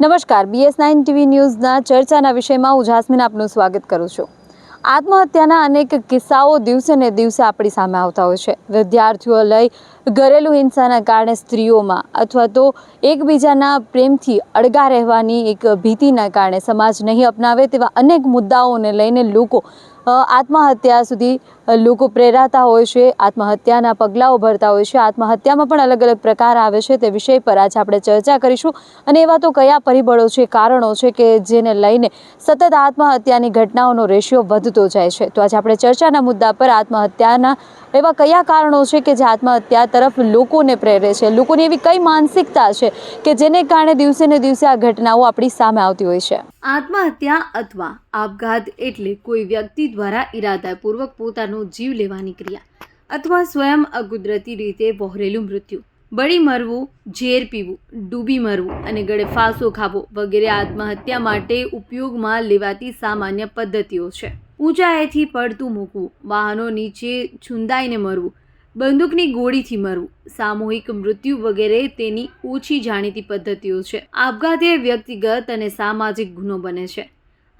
નમસ્કાર. BS nine TV ન્યૂઝના ચર્ચાના વિષયમાં હું જાસ્મીન આપનું સ્વાગત કરું છું. આત્મહત્યાના અનેક કિસ્સાઓ દિવસે ને દિવસે આપણી સામે આવતા હોય છે. વિદ્યાર્થીઓ લઈ ઘરેલું હિંસાના કારણે સ્ત્રીઓમાં અથવા તો એકબીજાના પ્રેમથી અળગા રહેવાની એક ભીતિના કારણે સમાજ નહીં અપનાવે તેવા અનેક મુદ્દાઓને લઈને લોકો આત્મહત્યા સુધી લોકો પ્રેરાતા હોય છે, આત્મહત્યાના પગલાઓ ભરતા હોય છે, આત્મહત્યામાં પણ અલગ અલગ પ્રકાર આવે છે તે વિષય પર આજે આપણે ચર્ચા કરીશું. અને એવા તો કયા પરિબળો છે, કારણો છે કે જેને લઈને સતત આત્મહત્યાની ઘટનાઓનો રેશિયો વધતો જાય છે? તો આજે આપણે ચર્ચાના મુદ્દા પર આત્મહત્યાના એવા કયા કારણો છે કે જે આત્મહત્યા તરફ લોકોને પ્રેરે છે? લોકોની એવી કઈ માનસિકતા છે કે જેને કારણે દિવસે ને દિવસે આ ઘટનાઓ આપણી સામે આવતી હોય છે? આત્મહત્યા અથવા આપઘાત એટલે કોઈ વ્યક્તિ દ્વારા ઈરાદાપૂર્વક પોતાનો જીવ લેવાની ક્રિયા અથવા સ્વયં અકુદરતી રીતે વહોરેલું મૃત્યુ. બળી મરવું, ઝેર પીવું, ડૂબી મરવું અને ગળે ફાંસો ખાવો વગેરે આત્મહત્યા માટે ઉપયોગમાં લેવાતી સામાન્ય પદ્ધતિઓ છે. ઊંચાઈથી પડતું મૂકવું, વાહનો નીચે છુંદાઈને મરવું બંદૂકની ગોળીથી મરવું. સામૂહિક મૃત્યુ વગેરે તેની ઓછી જાણીતી પદ્ધતિઓ છે. આપઘાત એ વ્યક્તિગત અને સામાજિક ગુનો બને છે.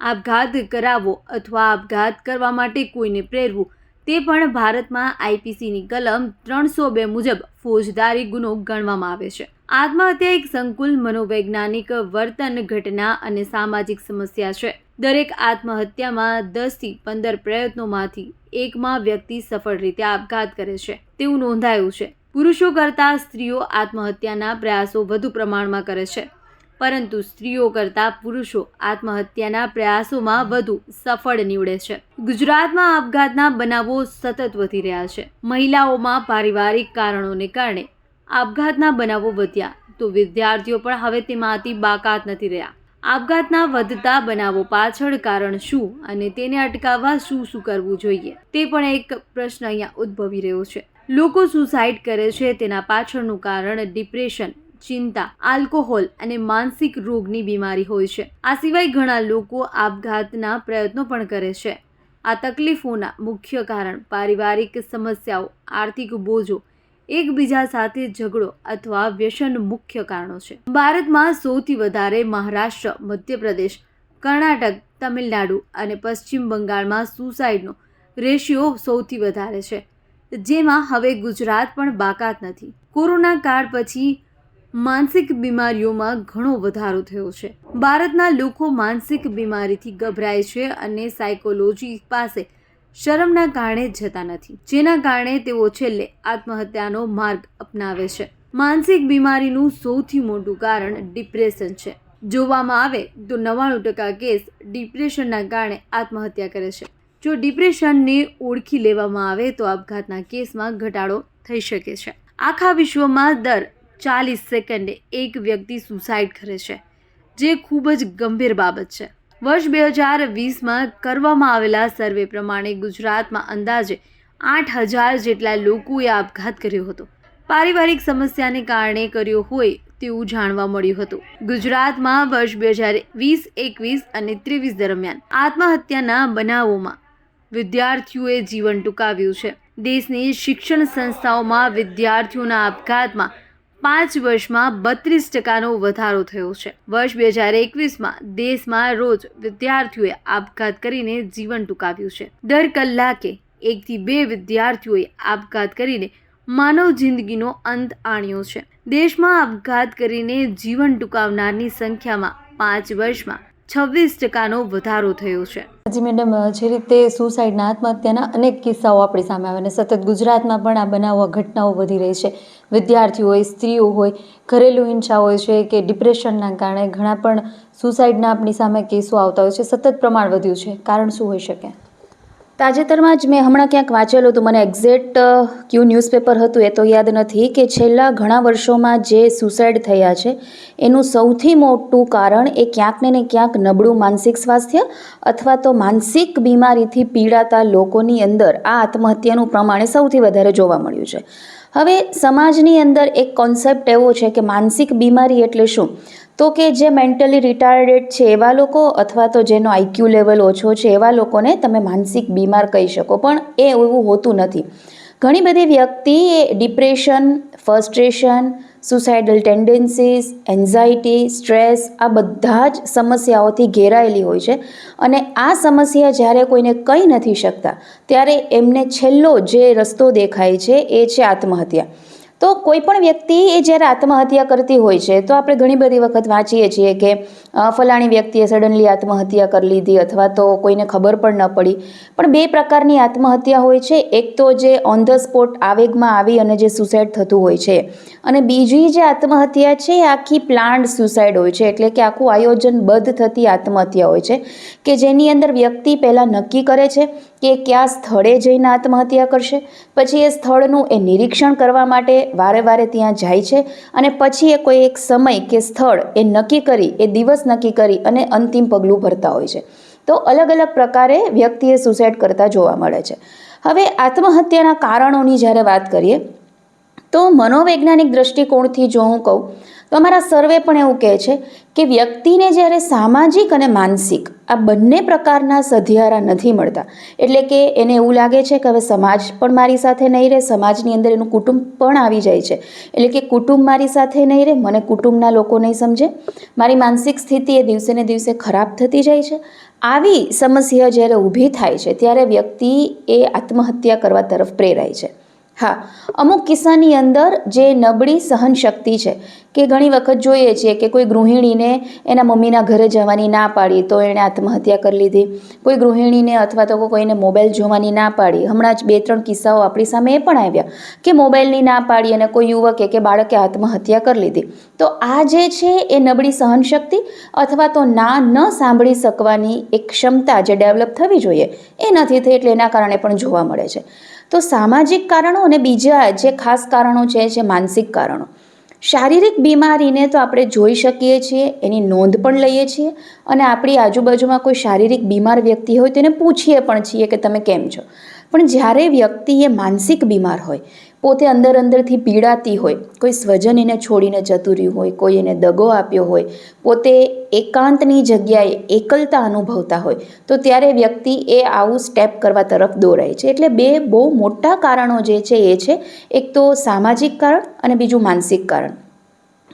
આપઘાત કરાવવો અથવા આપઘાત કરવા માટે કોઈને પ્રેરવું, તે પણ ભારતમાં આઈપીસીની કલમ ત્રણસો બે મુજબ ફોજદારી ગુનો ગણવામાં આવે છે. આત્મહત્યા એક સંકુલ મનોવૈજ્ઞાનિક વર્તન ઘટના અને સામાજિક સમસ્યા છે. દરેક આત્મહત્યામાં દસથી પંદર પ્રયત્નોમાંથી એકમાં વ્યક્તિ સફળ રીતે આપઘાત કરે છે. તેવું નોંધાયું છે. પુરુષો કરતાં સ્ત્રીઓ આત્મહત્યાના પ્રયાસો વધુ પ્રમાણમાં કરે છે. પરંતુ સ્ત્રીઓ કરતાં પુરુષો આત્મહત્યાના પ્રયાસોમાં વધુ સફળ નીવડે છે. ગુજરાતમાં આપઘાતના બનાવો સતત વધી રહ્યા છે. મહિલાઓમાં પારિવારિક કારણોને કારણે આપઘાતના બનાવો વધ્યા તો વિદ્યાર્થીઓ પણ હવે તેમાંથી બાકાત નથી રહ્યા. આપઘાતના વધતા બનાવો પાછળ કારણ શું અને તેને અટકાવવા શું શું કરવું જોઈએ તે પણ એક પ્રશ્ન અહીંયા ઉદ્ભવી રહ્યો છે. લોકો સુસાઇડ કરે છે તેના પાછળનું કારણ ડિપ્રેશન ચિંતા આલ્કોહોલ અને માનસિક રોગની બીમારી હોય છે. આ સિવાય ઘણા લોકો આપઘાતના પ્રયત્નો પણ કરે છે. આ તકલીફોના મુખ્ય કારણ પારિવારિક સમસ્યાઓ, આર્થિક બોજો એકબીજા સાથે ઝઘડો અથવા વ્યસન મુખ્ય કારણો છે. ભારતમાં સૌથી વધારે મહારાષ્ટ્ર, મધ્યપ્રદેશ, કર્ણાટક, તમિલનાડુ અને પશ્ચિમ બંગાળમાં સુસાઇડનો રેશિયો સૌથી વધારે છે, જેમાં હવે ગુજરાત પણ બાકાત નથી. કોરોના કાળ પછી માનસિક બીમારીઓમાં ઘણો વધારો થયો છે. ભારતના લોકો માનસિક બીમારીથી ગભરાય છે અને સાયકોલોજી પાસે શરમના કારણે જતા નથી. જેના કારણે તેઓ છેલ્લે આત્મહત્યાનો માર્ગ અપનાવે છે. માનસિક બીમારીનું સૌથી મોટું કારણ ડિપ્રેશન છે. જોવામાં આવે તો નવ્વાણું ટકા કેસ ડિપ્રેશનના કારણે આત્મહત્યા કરે છે. જો ડિપ્રેશનને ઓળખી લેવામાં આવે તો આપઘાતના કેસમાં ઘટાડો થઈ શકે છે. આખા વિશ્વમાં દર ચાલીસ સેકન્ડે એક વ્યક્તિ સુસાઇડ કરે છે, જે ખૂબ જ ગંભીર બાબત છે. વર્ષ બે હજાર વીસમાં કરવામાં આવેલા સર્વે પ્રમાણે ગુજરાતમાં અંદાજે આઠ હજાર જેટલા લોકોએ આપઘાત કર્યો હતો. પારિવારિક સમસ્યાને કારણે કર્યો હોય તેવું જાણવા મળ્યું હતું. ગુજરાતમાં વર્ષ બે હજાર વીસ, એકવીસ અને ત્રેવીસ દરમિયાન આત્મહત્યાના બનાવોમાં વિદ્યાર્થીઓએ જીવન ટૂંકાવ્યું છે. દેશની શિક્ષણ સંસ્થાઓમાં વિદ્યાર્થીઓના આપઘાતમાં પાંચ વર્ષમાં બત્રીસ ટકાનો વધારો થયો છે. વર્ષ બે હજાર એકવીસમાં દેશમાં રોજ વિદ્યાર્થીઓએ આપઘાત કરીને જીવન ટૂંકાવ્યું છે. દર કલાકે એકથી બે વિદ્યાર્થીઓએ આપઘાત કરીને માનવ જિંદગીનો અંત આણ્યો છે. દેશમાં આપઘાત કરીને જીવન ટૂંકાવનારની સંખ્યામાં પાંચ વર્ષમાં છવ્વીસ ટકાનો વધારો થયો છે. જી મેડમ, જે રીતે સુસાઇડના આત્મહત્યાના અનેક કિસ્સાઓ આપણી સામે આવે અને સતત ગુજરાતમાં પણ આ બનાવો ઘટનાઓ વધી રહી છે. વિદ્યાર્થીઓ હોય, સ્ત્રીઓ હોય, ઘરેલું હિંસા હોય છે કે ડિપ્રેશનના કારણે ઘણા પણ સુસાઇડના આપણી સામે કેસો આવતા હોય છે. સતત પ્રમાણ વધ્યું છે. કારણ શું હોઈ શકે? તાજેતરમાં જ મેં હમણાં ક્યાંક વાંચેલું હતું. મને એક્ઝેક્ટ કયું ન્યૂઝપેપર હતું. એ તો યાદ નથી કે છેલ્લા ઘણા વર્ષોમાં જે સુસાઇડ થયા છે, એનું સૌથી મોટું કારણ એ ક્યાંક ને ને ક્યાંક નબળું માનસિક સ્વાસ્થ્ય અથવા તો માનસિક બીમારીથી પીડાતા લોકોની અંદર આ આત્મહત્યાનું પ્રમાણ સૌથી વધારે જોવા મળ્યું છે. હવે સમાજની અંદર એક કોન્સેપ્ટ એવો છે કે માનસિક બીમારી એટલે શું? તો કે જે મેન્ટલી રિટાયર્ડેડ છે એવા લોકો અથવા તો જેનો આઈક્યુ લેવલ ઓછો છે એવા લોકોને તમે માનસિક બીમાર કહી શકો. પણ એ એવું હોતું નથી. ઘણી બધી વ્યક્તિ એ depression frustration suicidal tendencies anxiety stress આ બધા જ સમસ્યાઓથી ઘેરાયેલી હોય છે. અને આ સમસ્યા જ્યારે કોઈને કહી નથી શકતા, ત્યારે એમને છેલ્લો જે રસ્તો દેખાય છે એ છે આત્મહત્યા. તો કોઈ પણ વ્યક્તિ એ જ્યારે આત્મહત્યા કરતી હોય છે, તો આપણે ઘણી બધી વખત વાંચીએ છીએ કે ફલાણી વ્યક્તિએ સડનલી આત્મહત્યા કરી લીધી અથવા તો કોઈને ખબર પણ ન પડી. પણ બે પ્રકારની આત્મહત્યા હોય છે. એક તો જે ઓન ધ સ્પોટ આવેગમાં આવી અને જે સુસાઇડ થતું હોય છે. અને બીજી જે આત્મહત્યા છે, એ આખી પ્લાન્ડ સુસાઇડ હોય છે. એટલે કે આખું આયોજનબદ્ધ થતી આત્મહત્યા હોય છે. કે જેની અંદર વ્યક્તિ પહેલાં નક્કી કરે છે કે કયા સ્થળે જઈને આત્મહત્યા કરશે. પછી એ સ્થળનું એ નિરીક્ષણ કરવા માટે વારે વારે ત્યાં જાય છે. અને પછી એ કોઈ એક સમય કે સ્થળ એ નક્કી કરી, એ દિવસ નક્કી કરી અને અંતિમ પગલું ભરતા હોય છે. તો અલગ અલગ પ્રકારે વ્યક્તિએ સુસાઇડ કરતા જોવા મળે છે. હવે આત્મહત્યાના કારણોની જ્યારે વાત કરીએ, તો મનોવૈજ્ઞાનિક દ્રષ્ટિકોણથી જો હું કહું તો અમારા સર્વે પણ એવું કહે છે કે વ્યક્તિને જ્યારે સામાજિક અને માનસિક આ બંને પ્રકારના સધિયારા નથી મળતા. એટલે કે એને એવું લાગે છે કે હવે સમાજ પણ મારી સાથે નહીં રહે, સમાજની અંદર એનું કુટુંબ પણ આવી જાય છે. એટલે કે કુટુંબ મારી સાથે નહીં રહે, મને કુટુંબના લોકો નહીં સમજે. મારી માનસિક સ્થિતિ એ દિવસે ને દિવસે ખરાબ થતી જાય છે. આવી સમસ્યા જ્યારે ઊભી થાય છે, ત્યારે વ્યક્તિ એ આત્મહત્યા કરવા તરફ પ્રેરાય છે. હા, અમુક કિસ્સાની અંદર જે નબળી સહનશક્તિ છે, કે ઘણી વખત જોઈએ છીએ કે કોઈ ગૃહિણીને એના મમ્મીના ઘરે જવાની ના પાડી, તો એણે આત્મહત્યા કરી લીધી. કોઈ ગૃહિણીને અથવા તો કોઈને મોબાઈલ જોવાની ના પાડી. હમણાં જ બે ત્રણ કિસ્સાઓ આપણી સામે એ પણ આવ્યા, કે મોબાઈલની ના પાડી અને કોઈ યુવકે કે બાળકે આત્મહત્યા કરી લીધી. તો આ જે છે એ નબળી સહનશક્તિ અથવા તો ના ન સાંભળી શકવાની એક ક્ષમતા જે ડેવલપ થવી જોઈએ, એ નથી થઈ, એટલે એના કારણે પણ જોવા મળે છે. તો સામાજિક કારણો અને બીજા જે ખાસ કારણો છે, જે માનસિક કારણો. શારીરિક બીમારીને તો આપણે જોઈ શકીએ છીએ, એની નોંધ પણ લઈએ છીએ અને આપણી આજુબાજુમાં કોઈ શારીરિક બીમાર વ્યક્તિ હોય તેને પૂછીએ પણ છીએ કે તમે કેમ છો. પણ જ્યારે વ્યક્તિ એ માનસિક બીમાર હોય, પોતે અંદર અંદરથી પીડાતી હોય, કોઈ સ્વજન એને છોડીને જતું રહ્યું હોય, કોઈ એને દગો આપ્યો હોય, પોતે એકાંતની જગ્યાએ એકલતા અનુભવતા હોય, તો ત્યારે વ્યક્તિ એ આવું સ્ટેપ કરવા તરફ દોરાય છે. એટલે બે બહુ મોટા કારણો જે છે એ છે. એક તો સામાજિક કારણ અને બીજું માનસિક કારણ.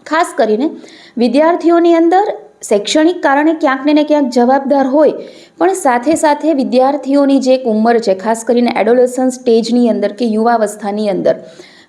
ખાસ કરીને વિદ્યાર્થીઓની અંદર શૈક્ષણિક કારણે ક્યાંક ને ક્યાંક જવાબદાર હોય પણ સાથે સાથે વિદ્યાર્થીઓની જે એક ઉંમર છે, ખાસ કરીને એડોલેસન સ્ટેજની અંદર કે યુવાવસ્થાની અંદર,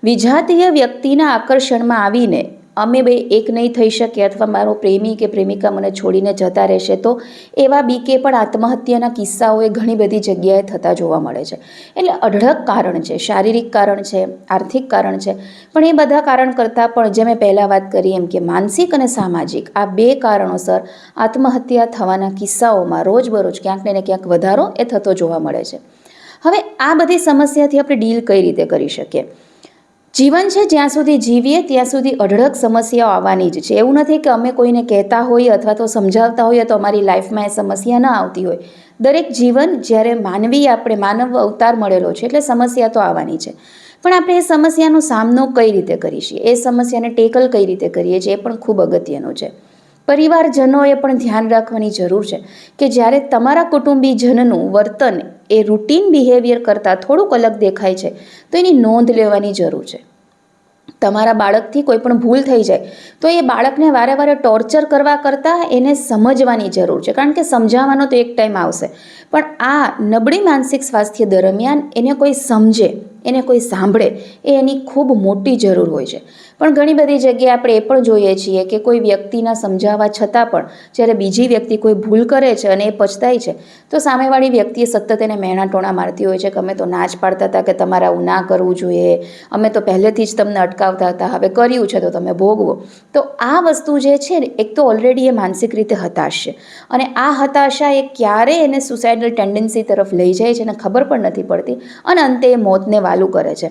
વિજાતીય વ્યક્તિના આકર્ષણમાં આવીને અમે બે એક નહીં થઈ શકીએ અથવા મારો પ્રેમી કે પ્રેમિકા મને છોડીને જતા રહેશે, તો એવા બીકે પણ આત્મહત્યાના કિસ્સાઓ એ ઘણી બધી જગ્યાએ થતા જોવા મળે છે. એટલે અઢળક કારણ છે, શારીરિક કારણ છે, આર્થિક કારણ છે, પણ એ બધા કારણ કરતાં પણ જે મેં પહેલાં વાત કરી એમ કે માનસિક અને સામાજિક, આ બે કારણોસર આત્મહત્યા થવાના કિસ્સાઓમાં રોજબરોજ ક્યાંક ને ક્યાંક વધારો એ થતો જોવા મળે છે. હવે આ બધી સમસ્યાથી આપણે ડીલ કઈ રીતે કરી શકીએ? જીવન છે, જ્યાં સુધી જીવીએ, ત્યાં સુધી અઢળક સમસ્યાઓ આવવાની જ છે. એવું નથી કે અમે કોઈને કહેતા હોઈએ અથવા તો સમજાવતા હોઈએ તો અમારી લાઈફમાં એ સમસ્યા ન આવતી હોય. દરેક જીવન જ્યારે માનવી આપણે માનવ અવતાર મળેલો છે, એટલે સમસ્યા તો આવવાની છે. પણ આપણે એ સમસ્યાનો સામનો કઈ રીતે કરી છીએ એ સમસ્યાને ટેકલ કઈ રીતે કરીએ છીએ? એ પણ ખૂબ અગત્યનું છે. પરિવારજનોએ પણ ધ્યાન રાખવાની જરૂર છે કે જ્યારે તમારા કુટુંબીજનનું વર્તન એ રૂટીન બિહેવિયર કરતાં થોડુંક અલગ દેખાય છે, તો એની નોંધ લેવાની જરૂર છે. તમારા બાળકથી કોઈ પણ ભૂલ થઈ જાય, તો એ બાળકને વારે વારે ટોર્ચર કરવા કરતાં એને સમજવાની જરૂર છે. કારણ કે સમજાવવાનો તો એક ટાઈમ આવશે. પણ આ નબળી માનસિક સ્વાસ્થ્ય દરમિયાન એને કોઈ સમજે એને કોઈ સાંભળે, એ એની ખૂબ મોટી જરૂર હોય છે. પણ ઘણી બધી જગ્યાએ આપણે એ પણ જોઈએ છીએ કે કોઈ વ્યક્તિના સમજાવવા છતાં પણ જ્યારે બીજી વ્યક્તિ કોઈ ભૂલ કરે છે અને એ પછતાય છે, તો સામેવાળી વ્યક્તિએ સતત એને મહેણા ટોણા મારતી હોય છે કે અમે તો ના જ પાડતા હતા કે તમારે આવું ના કરવું જોઈએ, અમે તો પહેલેથી જ તમને અટકાવતા હતા, હવે કર્યું છે તો તમે ભોગવો. તો આ વસ્તુ જે છે ને, એક તો ઓલરેડી એ માનસિક રીતે હતાશ છે. અને આ હતાશા એ ક્યારે એને સુસાઇડલ ટેન્ડન્સી તરફ લઈ જાય છે અને ખબર પણ નથી પડતી. અને અંતે એ મોતને વાલું કરે છે.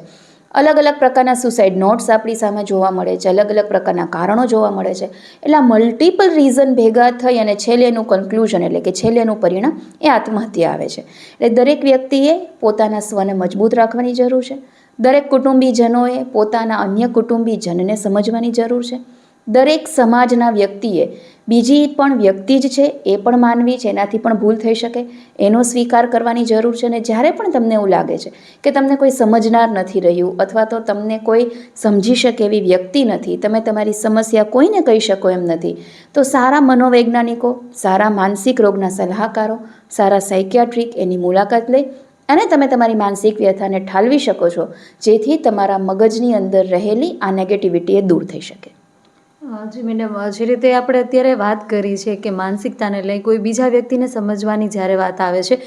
અલગ અલગ પ્રકારના સુસાઇડ નોટ્સ આપણી સામે જોવા મળે છે. અલગ અલગ પ્રકારના કારણો જોવા મળે છે. એટલે મલ્ટિપલ રીઝન ભેગા થઈ અને છેલ્લેનું કન્ક્લુઝન એટલે કે છેલ્લેનું પરિણામ એ આત્મહત્યા આવે છે. એટલે દરેક વ્યક્તિએ પોતાના સ્વને મજબૂત રાખવાની જરૂર છે. દરેક કુટુંબીજનોએ પોતાના અન્ય કુટુંબીજનને સમજવાની જરૂર છે. દરેક સમાજના વ્યક્તિએ બીજી પણ વ્યક્તિ જ છે, એ પણ માનવી છે, એનાથી પણ ભૂલ થઈ શકે. એનો સ્વીકાર કરવાની જરૂર છે અને જ્યારે પણ તમને એવું લાગે છે કે તમને કોઈ સમજનાર નથી રહ્યું અથવા તો તમને કોઈ સમજી શકે એવી વ્યક્તિ નથી, તમે તમારી સમસ્યા કોઈને કહી શકો એમ નથી, તો સારા મનોવૈજ્ઞાનિકો, સારા માનસિક રોગના સલાહકારો, સારા સાયકિયાટ્રિક એની મુલાકાત લઈ અને તમે તમારી માનસિક વ્યથાને ઠાલવી શકો છો, જેથી તમારા મગજની અંદર રહેલી આ નેગેટિવિટી એ દૂર થઈ શકે. જી મેડમ જે રીતે આપણે અત્યારે વાત કરી છે કે માનસિકતાને લઈ કોઈ બીજા વ્યક્તિને સમજવાની જ્યારે વાત આવે છે,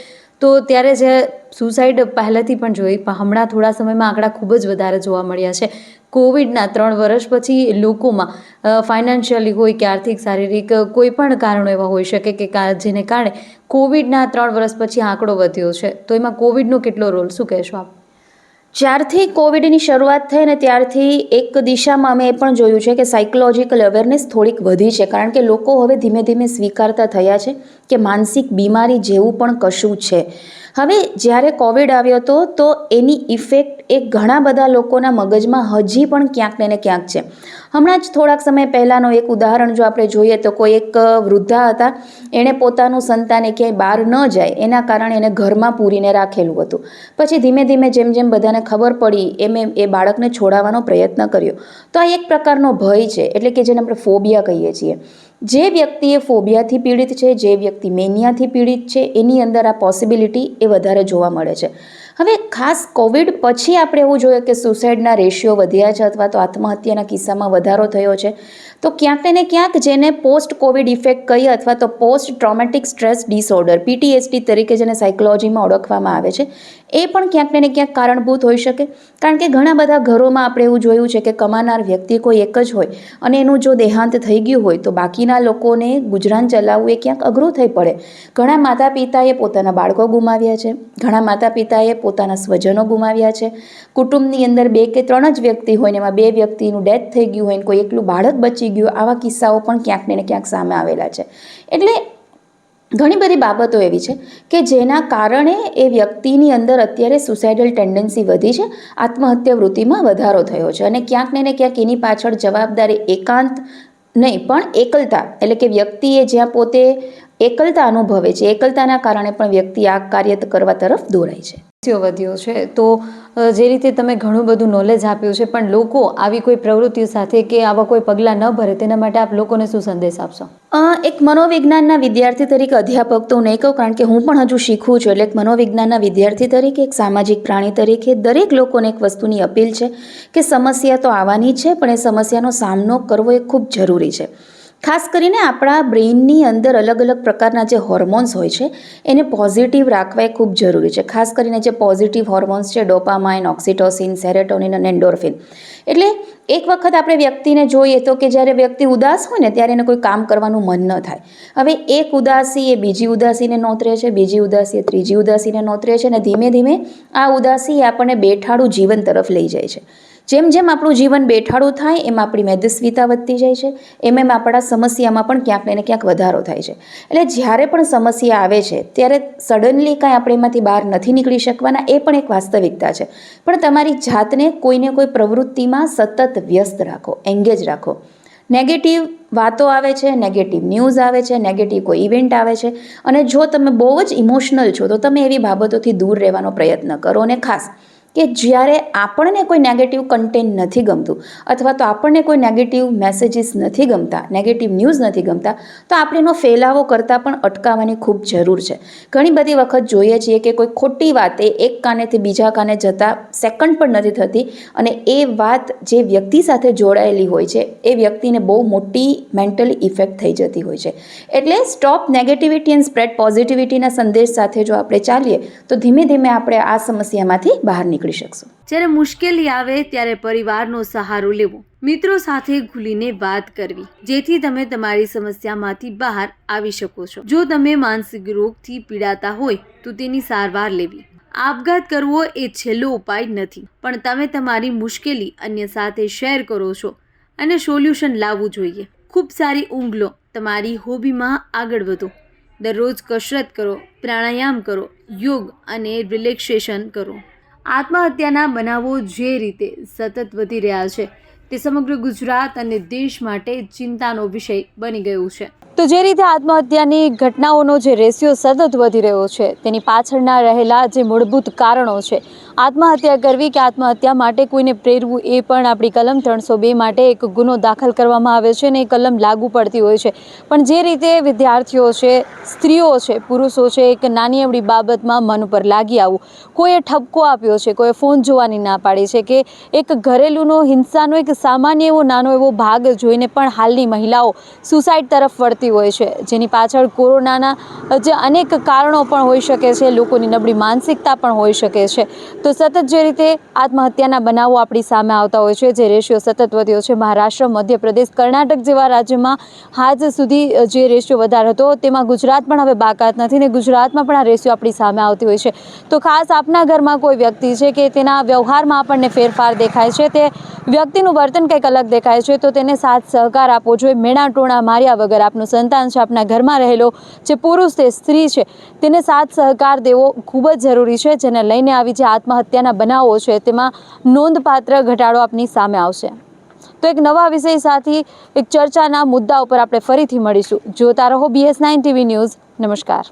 તો ત્યારે જે સુસાઇડ પહેલાંથી પણ જોઈ, પણ હમણાં થોડા સમયમાં આંકડા ખૂબ જ વધારે જોવા મળ્યા છે. કોવિડના ત્રણ વર્ષ પછી લોકોમાં ફાઇનાન્શિયલી હોય કે આર્થિક, શારીરિક, કોઈ પણ કારણો એવા હોઈ શકે કે, જેને કારણે કોવિડના ત્રણ વર્ષ પછી આંકડો વધ્યો છે. તો એમાં કોવિડનો કેટલો રોલ, શું કહેશો આપ? જ્યારથી કોવિડની શરૂઆત થઈ ને ત્યારથી એક દિશામાં અમે એ પણ જોયું છે કે સાયકોલોજીકલ અવેરનેસ થોડીક વધી છે. કારણ કે લોકો હવે ધીમે ધીમે સ્વીકારતા થયા છે કે માનસિક બીમારી જેવું પણ કશું છે. હવે જ્યારે કોવિડ આવ્યો હતો, તો એની ઇફેક્ટ એ ઘણા બધા લોકોના મગજમાં હજી પણ ક્યાંક ને ક્યાંક છે. હમણાં જ થોડાક સમય પહેલાંનો એક ઉદાહરણ જો આપણે જોઈએ, તો કોઈ એક વૃદ્ધા હતા, એણે પોતાનું સંતાને ક્યાંય બહાર ન જાય, એના કારણે એને ઘરમાં પૂરીને રાખેલું હતું. પછી ધીમે ધીમે જેમ જેમ બધાને ખબર પડી, એમ એમ એ બાળકને છોડાવવાનો પ્રયત્ન કર્યો. તો આ એક પ્રકારનો ભય છે, એટલે કે જેને આપણે ફોબિયા કહીએ છીએ. જે વ્યક્તિ એ ફોબિયાથી પીડિત છે, જે વ્યક્તિ મેનિયાથી પીડિત છે, એની અંદર આ પોસિબિલિટી એ વધારે જોવા મળે છે. હવે ખાસ કોવિડ પછી આપણે એવું જોઈએ કે સુસાઇડના રેશિયો વધ્યા છે અથવા તો આત્મહત્યાના કિસ્સામાં વધારો થયો છે. તો ક્યાંક ને ક્યાંક જેને પોસ્ટ કોવિડ ઇફેક્ટ કહીએ અથવા તો post traumatic stress disorder PTSD તરીકે જેને સાયકોલોજીમાં ઓળખવામાં આવે છે, એ પણ ક્યાંક ને ક્યાંક કારણભૂત હોઈ શકે. કારણ કે ઘણા બધા ઘરોમાં આપણે એવું જોયું છે કે કમાનાર વ્યક્તિ કોઈ એક જ હોય અને એનું જો દેહાંત થઈ ગયું હોય તો બાકીના લોકોને ગુજરાન ચલાવવું એ ક્યાંક અઘરું થઈ પડે. ઘણા માતા પિતાએ પોતાના બાળકો ગુમાવ્યા છે, ઘણા માતા પિતાએ પોતાના સ્વજનો ગુમાવ્યા છે. કુટુંબની અંદર બે કે ત્રણ જ વ્યક્તિ હોય ને એમાં બે વ્યક્તિનું ડેથ થઈ ગયું હોય ને કોઈ એકલું બાળક બચી ગયું. આવા કિસ્સાઓ પણ ક્યાંક ને ક્યાંક સામે આવેલા છે. એટલે ઘણી બધી બાબતો એવી છે કે જેના કારણે એ વ્યક્તિની અંદર અત્યારે સુસાઇડલ ટેન્ડન્સી વધી છે, આત્મહત્યા વૃત્તિમાં વધારો થયો છે. અને ક્યાંક ને ક્યાંક એની પાછળ જવાબદારી એકાંત નહીં, પણ એકલતા, એટલે કે વ્યક્તિએ જ્યાં પોતે એકલતા અનુભવે છે. એકલતાના કારણે પણ વ્યક્તિ આ કાર્ય કરવા તરફ દોરાય છે. વધ્યો છે. તો જે રીતે તમે ઘણું બધું નોલેજ આપ્યું છે પણ લોકો આવી કોઈ પ્રવૃત્તિઓ સાથે કે આવા કોઈ પગલાં ન ભરે તેના માટે આપ લોકોને શું સંદેશ આપશો? એક મનોવિજ્ઞાનના વિદ્યાર્થી તરીકે અધ્યાપક તો હું નહીં કહું કારણ કે હું પણ હજુ શીખું છું. એટલે એક મનોવિજ્ઞાનના વિદ્યાર્થી તરીકે એક સામાજિક પ્રાણી તરીકે દરેક લોકોને એક વસ્તુની અપીલ છે કે સમસ્યા તો આવવાની જ છે પણ એ સમસ્યાનો સામનો કરવો એ ખૂબ જરૂરી છે. ખાસ કરીને આપણા બ્રેઇનની અંદર અલગ અલગ પ્રકારના જે હોર્મોન્સ હોય છે, એને પોઝિટિવ રાખવા એ ખૂબ જરૂરી છે. ખાસ કરીને જે પોઝિટિવ હોર્મોન્સ છે, ડોપામાઇન, ઓક્સિટોસિન, સેરેટોનિન અને એન્ડોર્ફિન. એટલે એક વખત આપણે વ્યક્તિને જોઈએ તો કે જ્યારે વ્યક્તિ ઉદાસ હોય ને ત્યારે એને કોઈ કામ કરવાનું મન ન થાય. હવે એક ઉદાસી એ બીજી ઉદાસીને નોતરે છે, બીજી ઉદાસી એ ત્રીજી ઉદાસીને નોતરે છે અને ધીમે ધીમે આ ઉદાસી આપણને બેઠાડું જીવન તરફ લઈ જાય છે. જેમ જેમ આપણું જીવન બેઠાડું થાય, એમ આપણી મેદસ્વીતા વધતી જાય છે, એમ એમ આપણા સમસ્યામાં પણ ક્યાંક ને ક્યાંક વધારો થાય છે. એટલે જ્યારે પણ સમસ્યા આવે છે, ત્યારે સડનલી કાંઈ આપણે એમાંથી બહાર નથી નીકળી શકવાના, એ પણ એક વાસ્તવિકતા છે. પણ તમારી જાતને કોઈને કોઈ પ્રવૃત્તિમાં સતત વ્યસ્ત રાખો એન્ગેજ રાખો. નેગેટિવ વાતો આવે છે નેગેટિવ ન્યૂઝ આવે છે નેગેટિવ કોઈ ઇવેન્ટ આવે છે, અને જો તમે બહુ જ ઇમોશનલ છો, તો તમે એવી બાબતોથી દૂર રહેવાનો પ્રયત્ન કરો, અને ખાસ કે જ્યારે આપણને કોઈ નેગેટિવ કન્ટેન્ટ નથી ગમતું અથવા તો આપણને કોઈ નેગેટિવ મેસેજીસ નથી ગમતા નેગેટિવ ન્યૂઝ નથી ગમતા, તો આપણે એનો ફેલાવો કરતાં પણ અટકાવવાની ખૂબ જરૂર છે. ઘણી બધી વખત જોઈએ છીએ કે કોઈ ખોટી વાત એક કાનેથી બીજા કાને જતાં સેકન્ડ પણ નથી થતી અને એ વાત જે વ્યક્તિ સાથે જોડાયેલી હોય છે, એ વ્યક્તિને બહુ મોટી મેન્ટલી ઇફેક્ટ થઈ જતી હોય છે. એટલે સ્ટોપ નેગેટિવિટી એન્ડ સ્પ્રેડ પોઝિટિવિટીના સંદેશ સાથે જો આપણે ચાલીએ, તો ધીમે ધીમે આપણે આ સમસ્યામાંથી બહાર નીકળી શકશું. જ્યારે મુશ્કેલી આવે ત્યારે પરિવારનો સહારો લેવો. મિત્રો સાથે ખુલીને વાત કરવી, જેથી તમે તમારી સમસ્યામાંથી બહાર આવી શકો છો. જો તમે માનસિક રોગથી પીડાતા હોય, તો તેની સારવાર લેવી. આપઘાત કરવો એ છેલ્લો ઉપાય નથી, પણ તમે તમારી મુશ્કેલી અન્ય સાથે શેર કરો છો અને સોલ્યુશન લાવવું જોઈએ. ખૂબ સારી ઊંઘ લો તમારી હોબીમાં આગળ વધો. દરરોજ કસરત કરો, પ્રાણાયામ કરો, યોગ અને રિલેક્સેશન કરો. આત્મહત્યાના બનાવો જે રીતે સતત વધી રહ્યા છે, તે સમગ્ર ગુજરાત અને દેશ માટે ચિંતાનો વિષય બની ગયું છે. તો જે રીતે આત્મહત્યાની ઘટનાઓનો જે રેશિયો સતત વધી રહ્યો છે, તેની પાછળના રહેલા જે મૂળભૂત કારણો છે આત્મહત્યા કરવી કે આત્મહત્યા માટે કોઈને પ્રેરવું એ પણ આપણી કલમ ત્રણસો બે માટે એક ગુનો દાખલ કરવામાં આવે છે અને એ કલમ લાગુ પડતી હોય છે. પણ જે રીતે વિદ્યાર્થીઓ છે, સ્ત્રીઓ છે, પુરુષો છે, એક નાની એવડી બાબતમાં મન ઉપર લાગી આવવું કોઈએ ઠપકો આપ્યો છે, કોઈએ ફોન જોવાની ના પાડી છે કે એક ઘરેલુનો હિંસાનો, એક સામાન્ય એવો નાનો એવો ભાગ જોઈને પણ હાલની મહિલાઓ સુસાઇડ તરફ વળતી હોય છે. જેની પાછળ કોરોનાના જે અનેક કારણો પણ હોઈ શકે છે, લોકોની નબળી માનસિકતા પણ હોઈ શકે છે. તો સતત જે રીતે આત્મહત્યાના બનાવો આપણી સામે આવતા હોય છે, જે રેશિયો સતત વધ્યો છે, મહારાષ્ટ્ર, મધ્યપ્રદેશ, કર્ણાટક જેવા રાજ્યમાં હાજ સુધી જે રેશિયો વધારે હતો, તેમાં ગુજરાત પણ હવે બાકાત નથી ને ગુજરાતમાં પણ આ રેશિયો આપણી સામે આવતી હોય છે. તો ખાસ આપના ઘરમાં કોઈ વ્યક્તિ છે કે તેના વ્યવહારમાં આપણને ફેરફાર દેખાય છે, તે વ્યક્તિનું વર્તન કંઈક અલગ દેખાય છે, તો તેને સાથ સહકાર આપવો જોઈએ. મેણા ટોણા માર્યા વગર આપનું સંતાન છે, આપના ઘરમાં રહેલો જે પુરુષ તે સ્ત્રી છે, તેને સાથ સહકાર દેવો ખૂબ જ જરૂરી છે, જેને લઈને આવી જે આત્મહત્યાના બનાવો છે, તેમાં નોંધપાત્ર ઘટાડો આપની સામે આવશે. તો એક નવા વિષય સાથે એક ચર્ચાના મુદ્દા ઉપર આપણે ફરીથી મળીશું. જોતા રહો બીએસ નાઇન ટીવી ન્યૂઝ નમસ્કાર.